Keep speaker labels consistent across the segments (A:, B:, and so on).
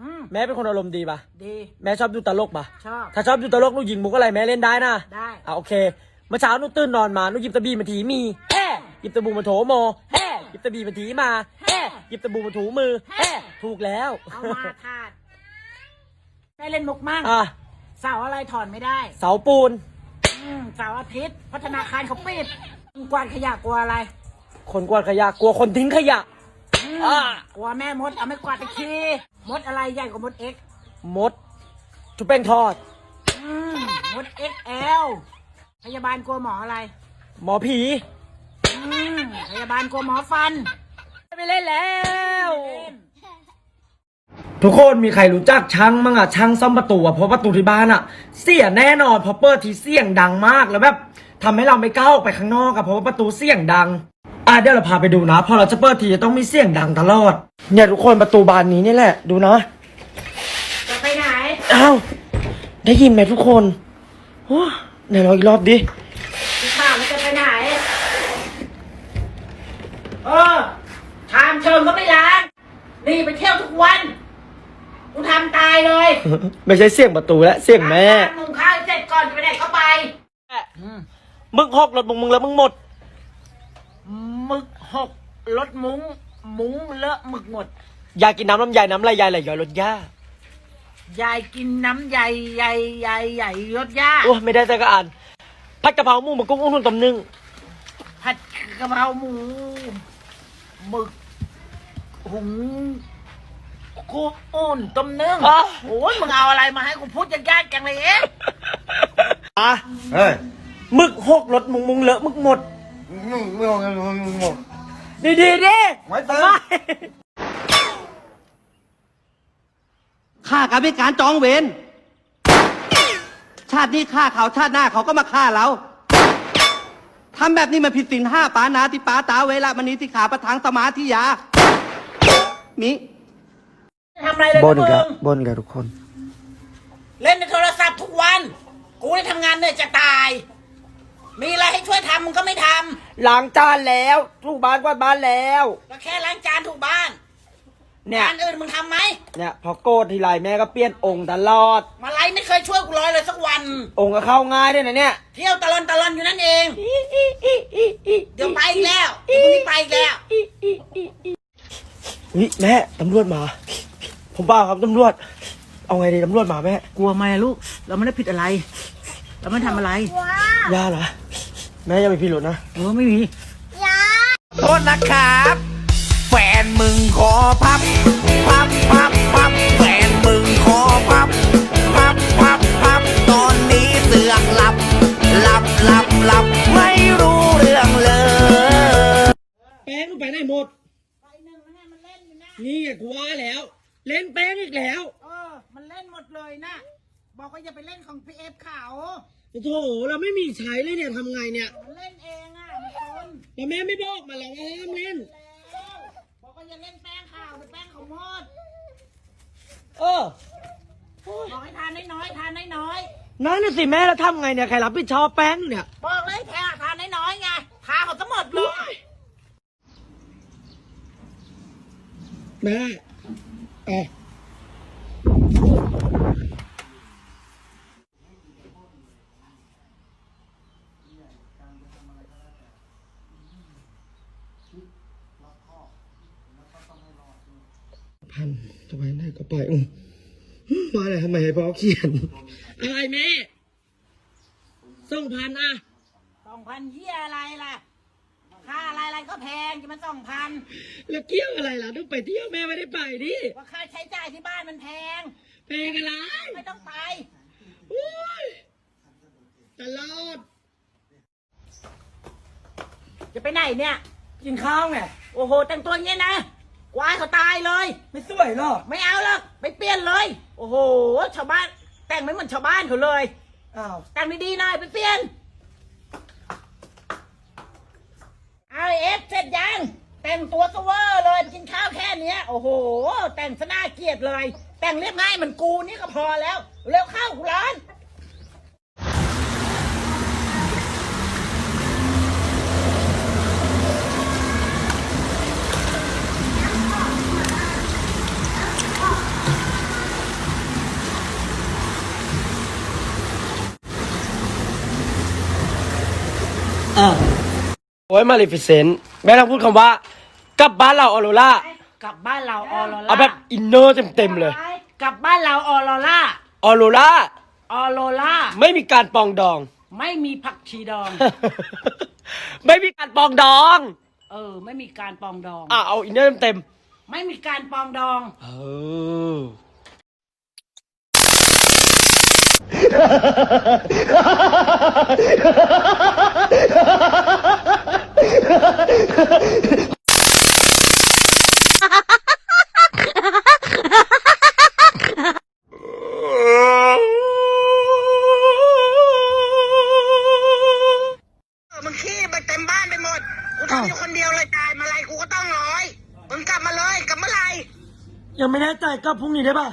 A: อืม
B: แม่เป็นคนอารมณ์ดีปะ
A: ดี
B: แม่ชอบดูตลกปะ
A: ชอบ
B: ถ้าชอบดูตลกหนูยิงมุกอะไรแม่เล่นได้นะ
A: ได้
B: อะโอเคเมื่อเช้าหนูตื่นนอนมาหนูหยิบตะบีมาถีมีแฮ่หยิบตะบูมาโถโมแฮ่หยิบตะบีมาถีมาแฮ่หยิบตะบูมาถูมือแฮ่ถูกแล้ว
A: เอามาทาดได้เล่นมุกมั่ง
B: อะ
A: เสาร์อะไรถอนไม่ได้
B: เสาปูน
A: อืมเสาร์อาทิตย์พัฒนาคารเขาปิดกวาดขยะกลัวอะไร
B: คนกวาดขยะกลัวคนทิ้งขยะ
A: อืม
B: อ่า
A: กลัวแม่มดเอาไม่กวาดตะคีมดอะไรใหญ่กว่ามดเอ็ก
B: มดชุบแป้งทอด
A: อืมมดเอ็กแอลพยาบาลกลัวหมออะไร
B: หมอผี
A: อืมพยาบาลกลัวหมอฟัน
B: ไม่เล่นแล้ว
A: เล่น
B: ทุกคนมีใครรู้จักช่างมั้งอะช่างซ่อมประตูอะเพราะประตูที่บ้านอะเสียแน่นอนเพราะเปิดทีเสียงดังมากแล้วแบบทำให้เราไม่กล้าออกไปข้างนอกอะเพราะว่าประตูเสียงดัง อะเดี๋ยวเราพาไปดูนะ พอเราจะเปิดทีจะต้องมีเสียงดังตลอด เนี่ยทุกคนประตูบานนี้นี่แหละ ดูนะ
A: จะไปไหน
B: อ้าวได้ยินไหมทุกคนโอ้ไหนลองอีกรอบดิ
A: พี่ข้าวแล้วจะไปไหน เออชามเชิงก็ไม่ล้าง นี่ไปเที่ยวทุกวัน กูทำตายเลย
B: ไม่ใช่เสียงประตูแล้วเสียงแม่
A: ล้างมุงข้าวเสร็จก่อนจะไปไหนก็ไป
B: มึงหกรถมึงมึงแล้วมึงหมด
A: หมึกหกรถมุ้งมุ้งเลอะหมึกหมด
B: อยากกินน้ำลำไยน้ำลายยายไหลย้อยรถย่ายา
A: ยกินน้ำใหญ่ใหญ่ใหญ่ใหญ่ยศย่า
B: โอ้ไม่ได้แต่ก็อ่านผัดกะเพราหมูหมึกกุ้งอุ้งนุ่นตำนึง
A: ผัดกะเพราหมูหมึกหุงกูอุ่นต้มนึ่ง
B: อะ
A: โอ้ยมึงเอาอะไรมาให้กูพูดยากๆจังเลยเอ๊ะ
B: อะ
C: เฮ้ย
B: หมึกหกรถมึงมึงเลอะมึงหมด
C: มึง ไม่เอาเงินหมด
B: ดีดีดิ
C: ไว้เติม
D: ฆ่ากันเป็นการจองเวรชาตินี้ฆ่าเขาชาติหน้าเขาก็มาฆ่าเราทำแบบนี้มันผิดศีลห้าปานาติปาตาเวละมณีสิกขาประทังสมาธิยา มิ
A: ทำอะไรเลย
B: บนกั
A: มึ
B: บ
A: ง
B: บนกับทุกคน
A: เล่นในโทรศัพท์ทุกวัน กูได้ทำงานเหนื่อยจะตาย มีอะไรให้ช่วยทำมึงก็ไม่ท
B: ล้างจานแล้วถูบ้านกวาดบ้านแล้วำ
A: ก็แค่ล้างจานถูบ้าน
B: เนี่ย
A: งานอื่นมึงทำไหม
B: เนี่ยพอโกรธทีไรแม่ก็เปลี่ยนองค์ตลอด
A: มาไลไม่เคยช่วยกูร้อยเลยสักวัน
B: องค์ก็เข้าง่ายด้วยนะเนี่ย
A: เที่ยวตะลอนตะลอนอยู่นั่นเอง เดี๋ยวไปอีกแล้วเดี๋ยวพรุ่งนี้ไปอีกแล้ว
B: วิแม่ตำรวจมา ผมบ้าครับตำรวจ เอาไงดีตำรวจมาแม่
A: กลัวไหมลูก เราไม่ได้ผิดอะไร เราไม่ทำอะไร
B: ย่าเหรอแม่อย่าไปพิรุธนะ
A: เออไม่มี
D: โทษนะครับ แฟนมึงขอพับ พับพับพับแฟนมึงขอพับ พับพับพับตอนนี้เสือกหลับ หลับหลับหลับไม่รู้เรื่องเลย
B: แป้งไปไหนหมด
A: ไปหนึ่งนะมันเล่นอยู่นะ
B: นี่ไงกูว่าแล้ว เล่นแป้งอีกแล้ว
A: เออ มันเล่นหมดเลยนะ บอกว่าอย่าไปเล่นของพีเอฟเขา
B: โอ้โถเราไม่มีใช้เลยเนี่ยทำไงเนี่ย
A: มันเล่นเองอะมันคน
B: แล้วแม่ไม่บอกมาแล้วว่าห้ามเล่น
A: แล้วบอกว่าอย่าเล่นแป้งข่าวเป็นแป้งของมด
B: เออ
A: บอกให้ทานน้อยๆทานน้อย
B: นั่นน่ะสิแม่แล้วทำไงเนี่ยใครรับผิดชอบแป้งเนี่ย
A: ๆบอกเลยแพ้ทานน้อยๆไงทานเขาทั้งหมดเลย
B: แม่เอะพันจะไป ไหนก็ไปอืมมาเลยทำไมให้พ่อเขียน อะไรแม่ส่งพันอะ
A: สองพันเยี่ยอะไรล่ะ ค่าอะไรอะไรก็แพงจะมันสองพัน
B: แล้วเกี่ยวอะไรล่ะต้องไปเที่ยวแม่ไม่ได้ไปดิ
A: ว่าค่าใช้จ่ายที่บ้านมันแพง
B: เพลงอะไร
A: ไม่ต้องไป
B: โอ้ยตลอด
A: จะไปไหนเนี่ย
B: กินข้าวไง
A: โอ้โหแต่งตัวอย่างเงี้ยนะ กวายเขาตายเลย
B: ไม่สวยหรอก
A: ไม่เอาหรอกไปเปลี่ยนเลย โอ้โห ชาวบ้าน แต่งไม่เหมือนชาวบ้านเขาเลย
B: อ้าว
A: แต่งดีๆหน่อยไปเปลี่ยน เอาเอฟเสร็จยัง แต่งตัวสเวอร์เลยไปกินข้าวแค่เนี้ย โอ้โห แต่งสน่าเกลียดเลย แต่งเรียบง่ายเหมือนกูนี่ก็พอแล้ว เร็วเข้ากูร้
B: โอ้ยมาลิฟิเซนแม่ต้องพูดคำว่า กลับบ้านเราออโรล่าก
A: ลับบ้านเราออโรล่า
B: เอาแบบอินเนอร์เต็มเต็มเลย
A: กลับบ้านเราออโรล่า
B: ออโรล่า
A: ออโรล่า
B: ไม่มีการปองดอง
A: ไม่มีผักชีดอง
B: ไม่มีการปองดอง
A: เออ ไม่มีการปองดอง
B: อะเอาอินเนอร์เต็มเต็ม
A: ไม่มีการปองดอง
B: เออ
E: มึงขี้ไปเต็มบ้านไปหมด กูทำอยู่คนเดียวเลยตายมาไรกูก็ต้องร้อย มึงกลับมาเลยกลับเมื่อไร
B: ยังไม่แน่ใจก็พรุ่งนี้ได้ป่ะ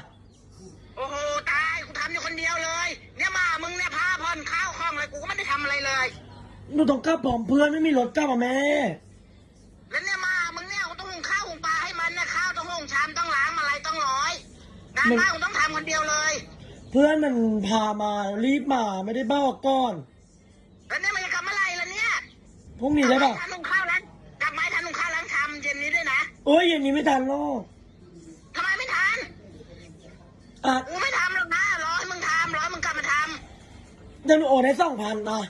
E: หนู
B: ต้องกลับผอมเพื่อนไม่มีรถกลับอ่แม่
E: แล้วเนี่ยมามึงเนี่ยต้องหุงข้าวหุงปลาให้มันนะข้าวต้องหุงชามต้องล้างอะไรต้องร้อยงานบ้านกูต้องทำคนเดียวเลย
B: เพื่อนมันพามารีบมาไม่ได้บ้าก้อน
E: แล้วเนี่ยมันจะกลับเมื่อไรล่ะเนี่ย
B: พรุ่งนี้ได้ปะ
E: กานหุงข้าวล้างกลับมาทันหุงข้าวล้างชามเย็นนี้ด้วยนะ
B: เอ้ยอย็นนี้ไม่ทันหรอก
E: ทำไมไม่ทัน
B: อะ
E: ไม่ทำหรอกนะร้อยมึงทำร้อยมึงกลับมาทำ
B: เดี๋ยวหนูโอนให้สองพันนะ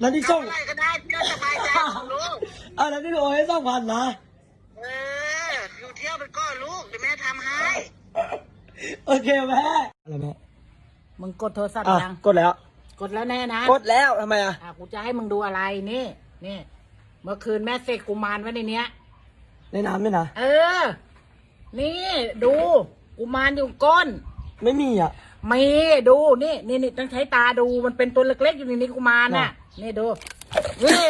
E: แล้
B: วที่ส่ง
E: อะไรก็ได้เพื่สบายใจของลูก
B: อะแล้วที่โอ้ยสองพันนะ
E: เออ อยู่เที่ยวไปก่อนลูก เดี๋ยวแม่ทำให้
B: โอเคแม่อะไรแม่
A: มึงกดโทรศัพท์ยัง
B: กดแล้ว
A: กดแล้วแน่นะ
B: กดแล้วทำไมอะ
A: อะกูจะให้มึงดูอะไรนี่ นี่ เมื่อคืนแม่เสกกุมารไว้ในเนี้ย
B: ในน้ำด้วยนะ
A: เออ นี่ดู กุมารอยู่ก้น
B: ไม่มีอะ
A: มีดูนี่นี่นี่ต้องใช้ตาดูมันเป็นตัวเล็กๆอยู่ในนี้กุมารน่ะ
B: นี่
A: ดูนี่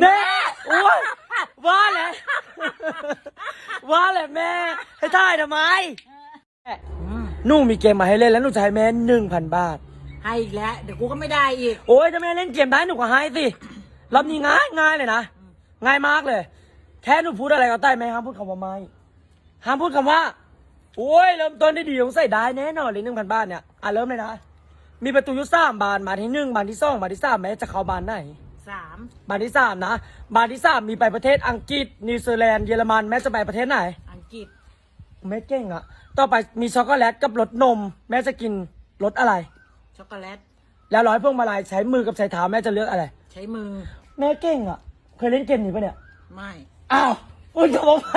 B: แม่โอ้ยว่าเลยว้าเลยแม่ให้ถ่ายทำไมนู่มีเกมมาให้เล่นแล้วหนูจะให้แม่หนึ่งพันบาท
A: ให้อีกแล้วเดี๋ยวกูก็ไม่ได้อีก
B: โอ้ยทำไมเล่นเกมได้หนูก็ให้สิรอบนี้ง่ายง่ายเลยนะง่ายมากเลย แค่หนูพูดอะไรก็ได้ไหมห้ามพูดคำว่าไม่ห้ามพูดคำว่าโอ้ยเริ่มต้นได้ดีสงสัยได้แน่นอนเลยหนึ่งพันบาทเนี่ยอะเริ่มเลยนะ มีประตูอยุสามบานบานที่หนึ่งบานที่สองบานที่สามแม้จะเข้าบานไหน
A: สาม
B: บานที่สามนะ บานที่สามมีไปประเทศอังกฤษนิวซีแลนด์เยอรมันแม้จะไปประเทศไหน
A: อังกฤษ
B: ไม่เก่งอะต่อไปมีช็อกโกแลตกับรสนม แม่จะกินรสอะไร
A: ช็อกโกแลต
B: แล้วร้อยพวงมาลัยใช้มือกับใช้เท้าแม่จะเลือกอะไร
A: ใช้มือ
B: แม่เก่งอะเคยเล่นเกมนี้ปะเนี่ย
A: ไม่
B: อ้าวอุ้ยจะบอกไป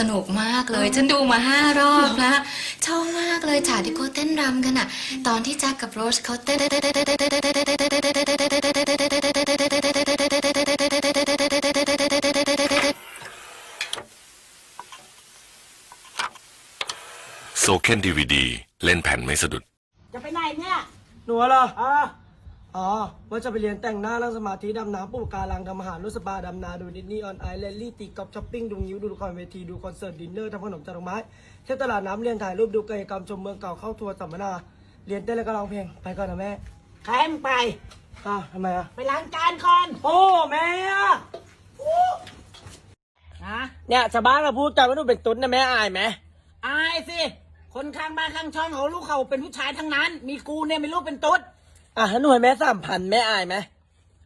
F: สนุกมากเลย ฉันดูมาห้ารอบแล้วชอบมากเลยฉากที่เขาเต้นรำกันอะตอนที่แจ็คกับโรสเขาเต้น
G: โซเคนดีวดีเล่นแผ่นไม่สะดุด
A: จะไปไหนเนี่ย
B: หนูเหรอ
A: เออ
B: อ๋อ ว่าจะไปเรียนแต่งหน้านั่งสมาธิดำน้ำปลูกการังทำอาหารรุสปาดำนาดูดิสนีย์ออนไอแลนลี่ตีกอล์ฟช้อปปิ้งดูงิ้วดูละครเวทีดูคอนเสิร์ตดินเนอร์ทำขนมจัดดอกไม้เที่ยวตลาดน้ำเรียนถ่ายรูปดูกิจกรรมชมเมืองเก่าเข้าทัวร์สัมมนาเรียนเต้นแล้วก็ร้องเพลงไปก่อนนะแม่
A: ใครมึงไป
B: อ้าวทำไมอะ
A: ไปล้างจานก่อน
B: โอ้แม่อะ
A: นะ
B: เนี่ยชาวบ้านก็พูดกันว่าหนูเป็นตุ๊ดนะแม่อายไหม
A: อายสิคนข้างบ้านข้างช่องเขาลูกเขาเป็นผู้ชายทั้งนั้น มีกูเนี่ยไม่รู้เป็นตุ๊ด
B: อะถ้าหนูให้แม่สามพันแม่อายไหม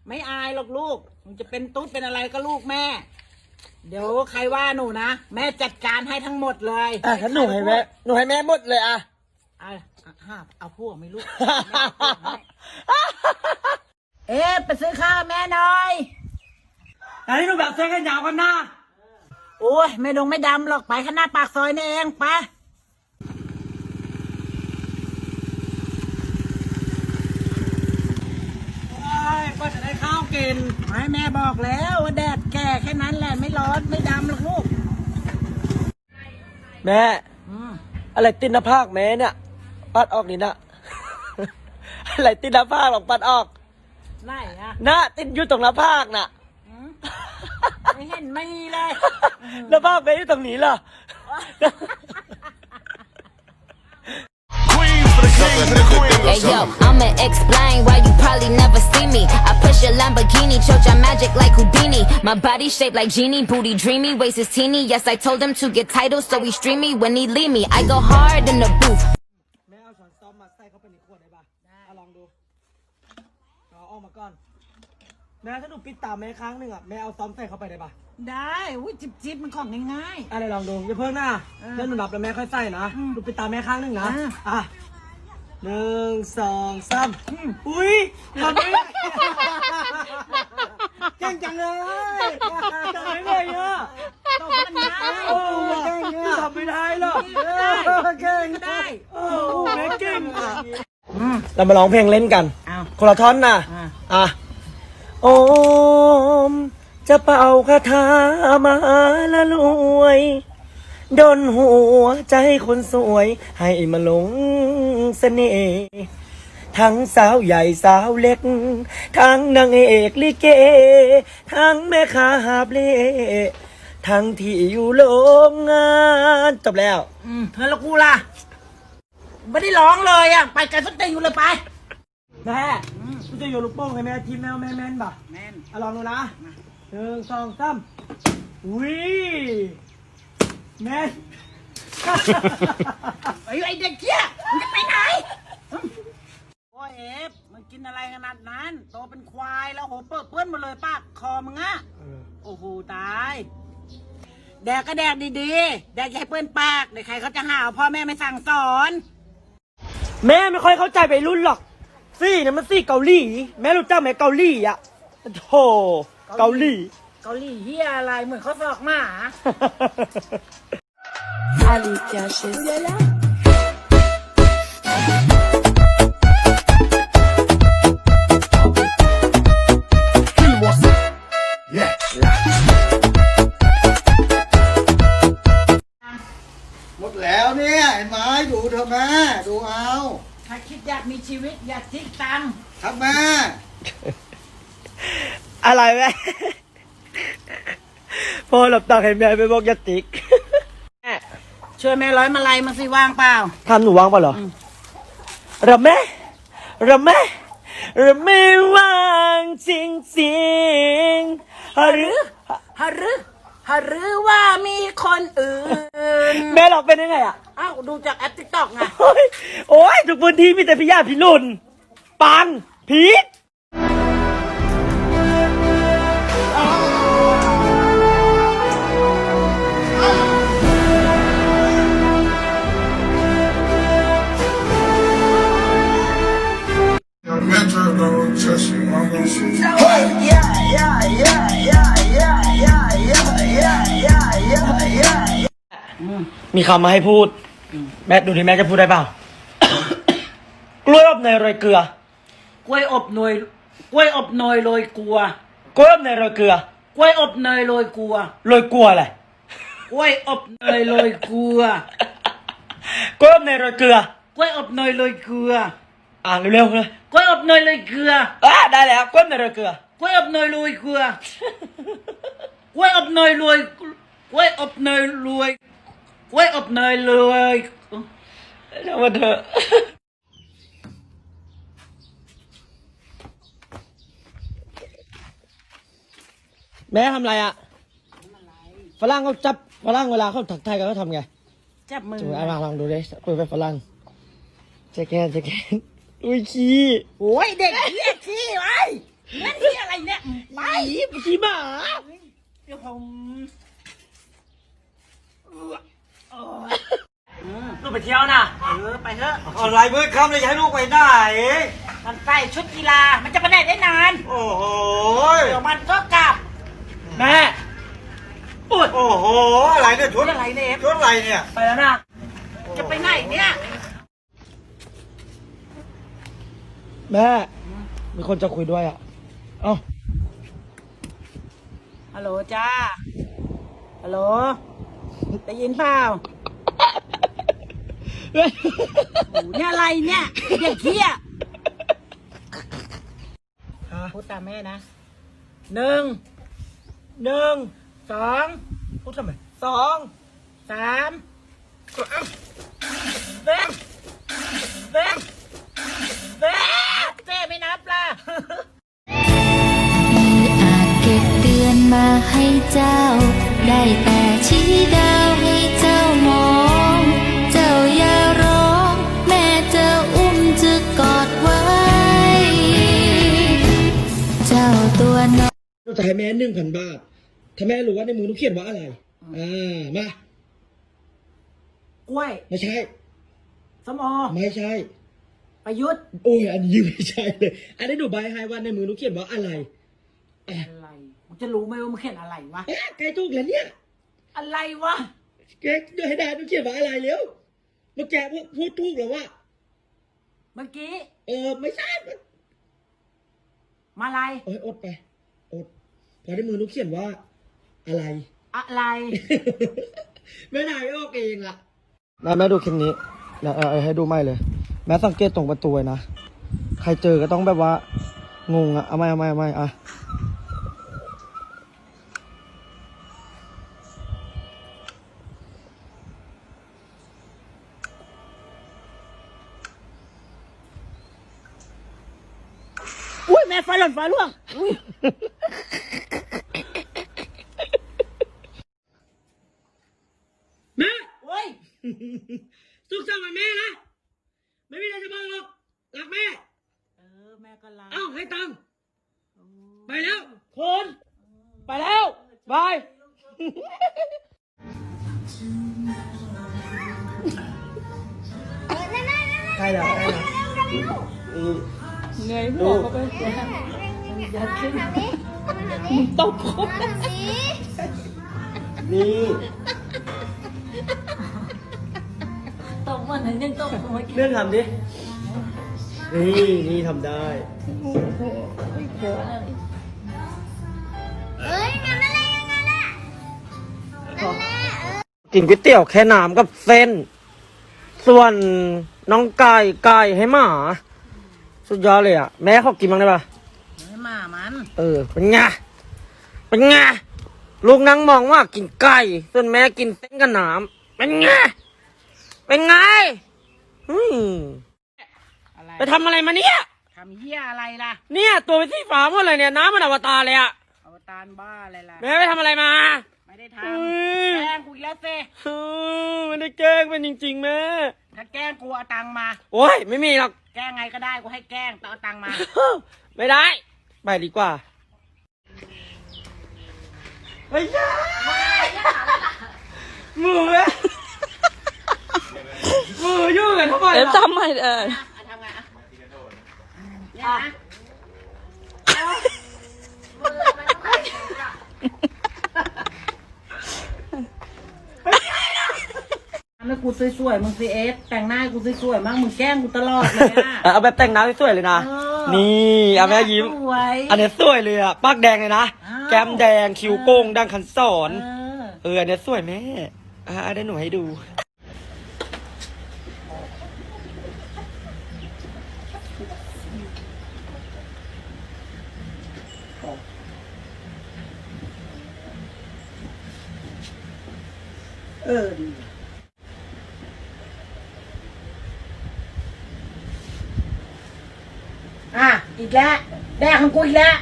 A: ไม่อายหรอกลูกมึงจะเป็นตุ๊ดเป็นอะไรก็ลูกแม่ เดี๋ยวใครว่าหนูนะ แม่จัดการให้ทั้งหมดเลย
B: อะถ้าหนูให้แม่หนูให้แม่หมดเลยอะ
A: เอาอะห้าเอาพวกไม่รู้เอ๊ะไปซื้อข้าวแม่หน่อย
B: อันนี้หนูแบบเสื้อกันยาวกันหน้า
A: โอ้ยไม่ดงไม่ดำหรอกไปข้างหน้าปากซอยนี่เองไป
B: ก็จะได้ข้าวกิน
A: ไม่แม่บอกแล้วว่าแดดแก่แค่นั้นแหละไม่ร้อนไม่ดำหรอกลูก
B: แม่
A: อืม
B: อะไรติดหน้าผากแม่เนี่ย ปัดออกนี่นะ อะไรติดหน้าผากหรอกปัดออก
A: ไหนอะ
B: นะติดอยู่ตรงหน้าผากน่ะ
A: หืมไม่เห็นมีเลย
B: หน้าผากไปอยู่ตรงนี้เหรอ
H: Hey yo, I'ma explain why you probably never see me. I push a Lamborghini, choke your magic like Houdini. My body shaped like genie, booty dreamy, waist is teeny. Yes, I told him to get titles, so he stream me when he leave me. I go hard in the booth.
B: แม่เอาช้อนซ้อมมาใส่เข้าไปในขวดได้ปะเอาลองดูเอาออกมาก่อน แม่ถ้าหนูปิดตาแม่ครั้งหนึ่งอะ แม่เอาซ้อมใส่เข้าไปได้ปะ
A: ได้อุ้ยจิบจิบมันของง่าย
B: อะไรลองดูอย่าเพิ่งนะเดี๋ยวหนูนับแล้วแม่ค่อยใส่นะ หนูปิดตาแม่ครั้งหนึ่งนะ
A: อ่า
B: อะ หนึ่งสองสามอุ้ยทำไม่ได้เก่งจังเลยทำไม่ได้อะ
A: ๆต้องมันง่าย
B: โอ้เก่งอะทำไม่ได้หรอกเออเก่ง
A: ได้
B: โอ้แม่เก่งอะเรามาร้องเพลงเล่นกัน
A: เอา
B: คนละท่อนนะ
A: อ่า
B: อะโอม จะเป่าคาถามาละรวย ดนหัวใจคนสวย ให้มาหลงเสน่ห์ทั้งสาวใหญ่สาวเล็ก ทั้งนางเอกลิเก ทั้งแม่ค้าหาบเล่ทั้งที่อยู่โรงงานจบแล้ว
A: อืมเธอละกูล่ะ ไม่ได้ร้องเลยอะ ไปกันสักตีอยู่เลยไป
B: แม่กูจะโยนลูกโป่งให้แม่ทีมแมวแม่แม่นป่ะ
A: แม่น
B: อะลองดูนะหนึ่งสองสามอุ้ย แม่น
A: ไอ้ไอ้เด็กเกี้ยมึงจะไปไหนอืมโอ้ยเอฟมึงกินอะไรขนาดนั้น โตเป็นควายแล้วโหเปิดเปื้อนหมดเลยปากคอมึงอะโอ้โหตาย แดกก็แดกดีๆ แดกอย่าให้เปื้อนปากเดี๋ยวใครเขาจะหาว่าพ่อแม่ไม่สั่งสอน
B: แม่ไม่ค่อยเข้าใจไปรุ่นหรอกซี่เนี่ยมันซี่เกาหลี แม่รู้จักไหมเกาหลีอะโธ่เกาหลี
A: เกาหลีเฮียอะไรเหมือนเขาสอกหมา
C: หมดแล้วเนี่ย เห็นไหมดูเถอะแม่ดูเอา
A: ถ้าคิดอยากมีชีวิต อยากทิ้งตังค์
C: ครับแม่
B: อะไรแม่ พ่อหลับตาให้แม่ไปบอกอยาติก
A: ช่วยแม่ร้อยมาลัยมาสิว่างเปล่า
B: ทำหนูว่างปะเหรอระแม่ระแม่ระแม่ว่างจริงจริงๆหรือ
A: ฮะหรือฮะหรือว่ามีคนอื่น
B: แม่เราเป็นยังไงอะ
A: อ้าว ดูจากแอปติ๊กต็อกไง
B: โอ้ยโอ้ยทุกพื้นที่มีแต่พิยาพิรุนปัง พีท มีคำมาให้พูด แม่ดูที่แม่จะพูดได้เปล่า กล้วยอบเนยโรยเกลือ ก
A: ล้วยอบเนยกล้วยอบเนยโรยเกลือก
B: ล้วยอบเนยโรยเกลือ ก
A: ล้วยอบเนยโรยเกลือ
B: โรยกลัวอะไร
A: กล้วยอบเนยโรยเกลือก
B: ล้วยอบเนยโรยเกลือ ก
A: ล้วยอบเนยโรยเกลือ
B: อ่านเร็วๆเลย
A: กล้วยอบเนยโรยเกลือ
B: อะได้แล้ว กล้วยอบเนยโรยเกลือ ก
A: ล้วยอบเนยโรยเกลือ กล้วยอบเนยโรย กล้วยอบเนยโรย กล้วยอบเนยโรย
B: เดี๋ยวมาเถอะแม่ทำอะไรอะฝรั่งเขาจับฝรั่งเวลาเขาถักไทายกันเขาทำไง
A: จับมือ
B: จุ๊บลองลองดูดิเปิดไปฝรั่งเจ๊แกนเจ๊แกนอุ้ยขี้
A: โอ้ยเด็กเรียกขี้ไว้นั่นที่อะไรเนี่ยไป
B: ขี้หมา
A: เดี๋ยวผม
B: ลูกไปเที่ยวนะ
A: เออไปเถอะ
B: อะไรเมื่อคำเลยจะให้ลูกไปไหน
A: มันใส่ชุดกีฬามันจะไปไหนได้นาน
B: โอ้โห
A: เดี๋ยวมันก็กลับ
B: แม่อุ๊ย
C: โอ้โหอะไรเนี่ยชุ
A: ชุ
C: ด
A: ดอะไรเนี่ยเอฟ
C: ชุดอะไรเนี่ย
B: ไปแล้วนะ
A: จะไปไหนเนี่ย
B: แม่ มีคนจะคุยด้วยอะ เอ้า
A: ฮัลโหลจ้าฮัลโหล ได้ยินเปล่าโอ้เนี่ยอะไรเนี่ยเด็กเขี้ยพูดตามแม่นะหนึ่งหนึ่งสอง
B: พูดทำไม
A: สองสามเบ๊ะเบ๊ะเบ๊ะเจ๊ไม่นับล่ะ
I: อาจเก็บเตือนมาให้เจ้าได้แต่ จะ
B: ให้แม่หนึ่งพันบาท ถ้าแม่รู้ว่าในมือหนูเขียนว่าอะไร อ่า มา
A: กล้วย
B: ไม่ใช่
A: สมอ
B: ไม่ใช่
A: ประยุทธ์
B: โอ้ย อันนี้ไม่ใช่เลย อันนี้หนูใบให้ว่าในมือหนูเขียนว่าอะไรอะ
A: อะไรมึงจะรู้ไหมว่ามึงเขียนอะไรวะ
B: เอ๊ะใกล้ถูกแล้วเนี่ย
A: อะไรวะ
B: แกเดี๋ยวให้ได้หนูเขียนว่าอะไรเร็วเมื่อแกพูดพูดถูกแล้วว่า
A: เมื่อกี้
B: เออ ไม่ใช่มัน
A: มาอะไร
B: โอ้ยอดไป อดพอในมือหนูเขียนว่า อะไร
A: อะไร
B: ไม่ได้ไม่ออกเองอะแม่แม่ดูคลิปนี้แล้วเออให้ดูไม่เลย แม่สังเกตตรงประตูไว้นะ ใครเจอก็ต้องแบบว่า งงอะเอาไม่เอาไม่เอาไม่อะ
A: อุ้ยแม่ฟ้าหล่นฟ้าร่วงอุ้ย
B: แม่
A: โอ้ย
B: สุขสันต์วันแม่นะ ไม่มีอะไรจะบอกหรอกรักแม่
A: เออแม่ก็รัก
B: เอ้าให้ตังค์ไปแล้วคนไปแล้วบาย ใช่แล้วใช่แล้วเงยหัวเขาไปย่าขึ้นมึงตบคนนี่
A: ตกวันยังตกหัวกิน
B: เลื่อนทำดิ นี่นี่ทำได้
E: เอ้ยงั้น
B: กินก๋วยเตี๋ยวแค่น้ำกับเส้น ส่วนน้องไก่ไก่ให้หมา สุดยอดเลยอะ แม่เขากินบ้างได้ปะ
A: ให้หมามัน
B: เออ เป็นไง เป็นไง ลูกนั่งมองว่ากินไก่ ส่วนแม่กินเส้นกับน้ำเป็นไง เป็นไงอืม
A: อะไร
B: ไปทำอะไรมาเนี่ย
A: ทำเหี้ยอะไรล่ะ
B: เนี่ย ตัวเป็นสีฟ้าหมดเลยเนี่ยน้ำมันอวตารเลยอะ
A: อวตารบ้าอะไรล่ะ
B: แม่ไปทำอะไรมา
A: ไม่ได้ท
B: อืมำ
A: แกล้งกูอีกแล้วเซ
B: อืมไม่ได้แกล้งเป็นจริงๆแม่
A: ถ้าแกล้งกูเอาตังค์มา
B: โอ้ยไม่มีหรอก
A: แกล้งไงก็ได้กูให้แกล้งแต่เอาตังค์มา
B: ไม่ได้ ไปดีกว่าไม่ใช่หมูเว้ยหมูยุ่งกันทำไม
J: เอฟ
B: ล่ะ
J: ทำไมเออ
A: เอาทำไงอะเนี่ยนะทำ ให้กูสวยๆมึงสิเอฟแต่งหน้าให้กูสวยๆมากมึงแกล้งกูตลอดเลยอะ
B: เอาแบบแต่งหน้าสวยๆเลยนะ
A: เออ
B: นี่เอาแม่ยิ้ม
A: สวย
B: อันเนี้ยสวยเลยอะปากแดงเลยนะ
A: อ้าว
B: แก้มแดง คิ้วโก้งดังคันสอน
A: เออ
B: เอออันเนี้ยสวยแม่อ่าได้หนูให้ดู
A: เออดี อะอีกแล้วแดกของกูอีกแล้ว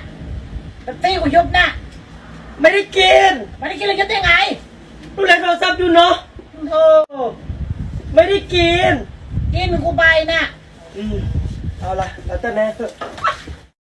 A: แป๊บซี่กูยุบนะ
B: ไม่ได้กิน
A: ไม่ได้กินเลยยุบได้ไง
B: ดูแลโทรศัพท์อยู่เนาะ
A: โธ่
B: ไม่ได้กิน
A: กินกูไปน่ะ
B: อืมเอาละแล้วแต่แม่เถอะ